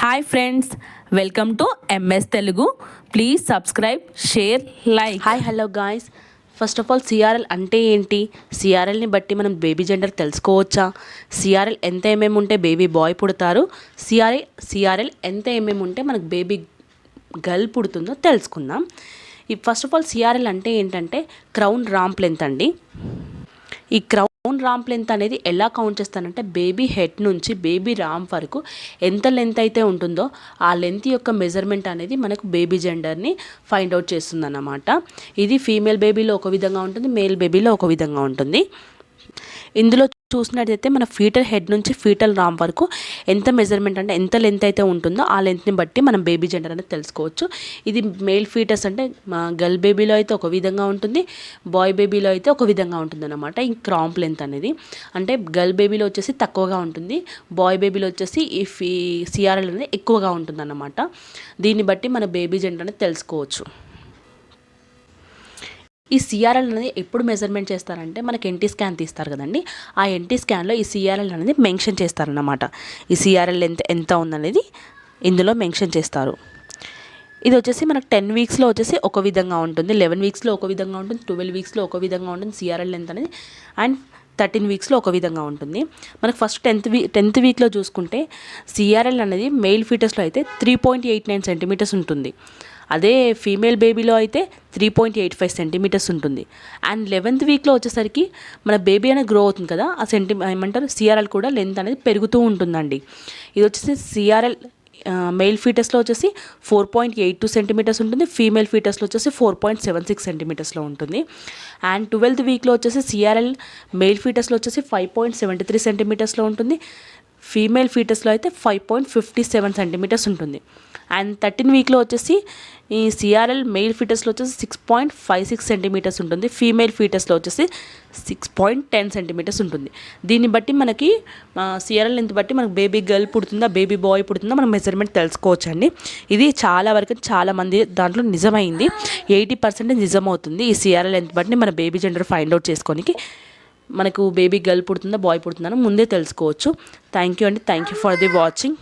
Hi friends welcome to MS Telugu please subscribe share like hi hello guys first of all CRL అంటే ఏంటి? సిఆర్ఎల్ని బట్టి మనం baby gender తెలుసుకోవచ్చా? CRL ఎంత ఏమేమి ఉంటే బేబీ బాయ్ పుడతారు? సిఆర్ఐ సిఆర్ఎల్ ఎంత ఏమేమి ఉంటే మనకు బేబీ గర్ల్ పుడుతుందో తెలుసుకుందాం. ఈ ఫస్ట్ ఆఫ్ ఆల్ సిఆర్ఎల్ అంటే ఏంటంటే క్రౌన్ రాంప్ లెంత్ అండి. ఈ క్రౌన్ రాంప్ లెంత్ అనేది ఎలా కౌంట్ చేస్తానంటే బేబీ హెడ్ నుంచి బేబీ రాంప్ వరకు ఎంత లెంత్ అయితే ఉంటుందో ఆ లెంత్ యొక్క మెజర్మెంట్ అనేది మనకు బేబీ జెండర్ని ఫైండ్ అవుట్ చేస్తుందన్నమాట. ఇది ఫీమేల్ బేబీలో ఒక విధంగా ఉంటుంది మేల్ బేబీలో ఒక విధంగా ఉంటుంది. ఇందులో చూసినట్టయితే మన ఫీటల్ హెడ్ నుంచి ఫీటల్ రామ్ వరకు ఎంత మెజర్మెంట్ అంటే ఎంత లెంత్ అయితే ఉంటుందో ఆ లెంత్ని బట్టి మనం బేబీ జెండర్ అనేది తెలుసుకోవచ్చు. ఇది మేల్ ఫీటస్ అంటే గర్ల్ బేబీలో అయితే ఒక విధంగా ఉంటుంది బాయ్ బేబీలో అయితే ఒక విధంగా ఉంటుంది అనమాట ఈ క్రాంప్ లెంత్ అనేది. అంటే గర్ల్ బేబీలో వచ్చేసి తక్కువగా ఉంటుంది బాయ్ బేబీలో వచ్చేసి ఈ ఫీ సిఆర్ఎల్ అనేది ఎక్కువగా ఉంటుంది అనమాట దీన్ని బట్టి మన బేబీ జెండర్ అనేది తెలుసుకోవచ్చు. ఈ సిఆర్ఎల్ అనేది ఎప్పుడు మెజర్మెంట్ చేస్తారంటే మనకి ఎన్టీ స్కాన్ తీస్తారు కదండి. ఆ ఎన్టీ స్కాన్లో ఈ సిఆర్ఎల్ అనేది మెన్షన్ చేస్తారన్నమాట. ఈ సిఆర్ఎల్ ఎంత ఎంత ఉందనేది ఇందులో మెన్షన్ చేస్తారు. ఇది వచ్చేసి మనకు టెన్ వీక్స్లో వచ్చేసి ఒక విధంగా ఉంటుంది. లెవెన్ వీక్స్లో ఒక విధంగా ఉంటుంది. ట్వెల్వ్ వీక్స్లో ఒక విధంగా ఉంటుంది. సిఆర్ఎల్ లెంత్ అనేది అండ్ థర్టీన్ వీక్స్లో ఒక విధంగా ఉంటుంది. మనకు ఫస్ట్ టెన్త్ వీ టెన్త్ వీక్లో చూసుకుంటే సిఆర్ఎల్ అనేది మెయిల్ ఫీటర్స్లో అయితే three point eight nine centimeters ఉంటుంది. అదే ఫీమేల్ బేబీలో అయితే three point eight five centimeters ఉంటుంది. అండ్ లెవెన్త్ వీక్లో వచ్చేసరికి మన బేబీ అనేది గ్రో అవుతుంది కదా ఆ సెంటీ ఏమంటారు సిఆర్ఎల్ కూడా లెంత్ అనేది పెరుగుతూ ఉంటుందండి. ఇది వచ్చేసి సిఆర్ఎల్ మెయిల్ ఫీటర్స్లో వచ్చేసి four point eight two centimeters ఉంటుంది ఫీమేల్ ఫీటర్స్లో వచ్చేసి ఫోర్ పాయింట్ సెవెన్ సిక్స్ సెంటీమీటర్స్లో ఉంటుంది. అండ్ ట్వెల్త్ వీక్లో వచ్చేసి సిఆర్ఎల్ మెయిల్ ఫీటర్స్లో వచ్చేసి ఫైవ్ పాయింట్ సెవెంటీ త్రీ సెంటీమీటర్స్లో ఉంటుంది. ఫీమేల్ ఫీటర్స్లో అయితే five point fifty seven centimeters ఉంటుంది. అండ్ థర్టీన్ వీక్లో వచ్చేసి ఈ సిఆర్ఎల్ మెయిల్ ఫీటర్స్లో వచ్చేసి six point five six centimeters ఉంటుంది. ఫీమేల్ ఫీటర్స్లో వచ్చేసి సిక్స్ పాయింట్ టెన్ సెంటీమీటర్స్ ఉంటుంది. దీన్ని బట్టి మనకి సిఆర్ఎల్ లెంత్ బట్టి మనకు బేబీ గర్ల్ పుడుతుందా బేబీ బాయ్ పుడుతుందా మనం మెజర్మెంట్ తెలుసుకోవచ్చు అండి ఇది చాలా వరకు చాలా మంది దాంట్లో నిజమైంది. ఎయిటీ పర్సెంట్ నిజమవుతుంది ఈ సిఆర్ఎల్ ఎంత బట్టి మన బేబీ జెండర్ ఫైండ్ అవుట్ చేసుకోనికి. మనకు బేబీ గర్ల్ పుడుతుందా బాయ్ పుడుతుందా అని ముందే తెలుసుకోవచ్చు. థ్యాంక్ యూ అండి. Thank you for the watching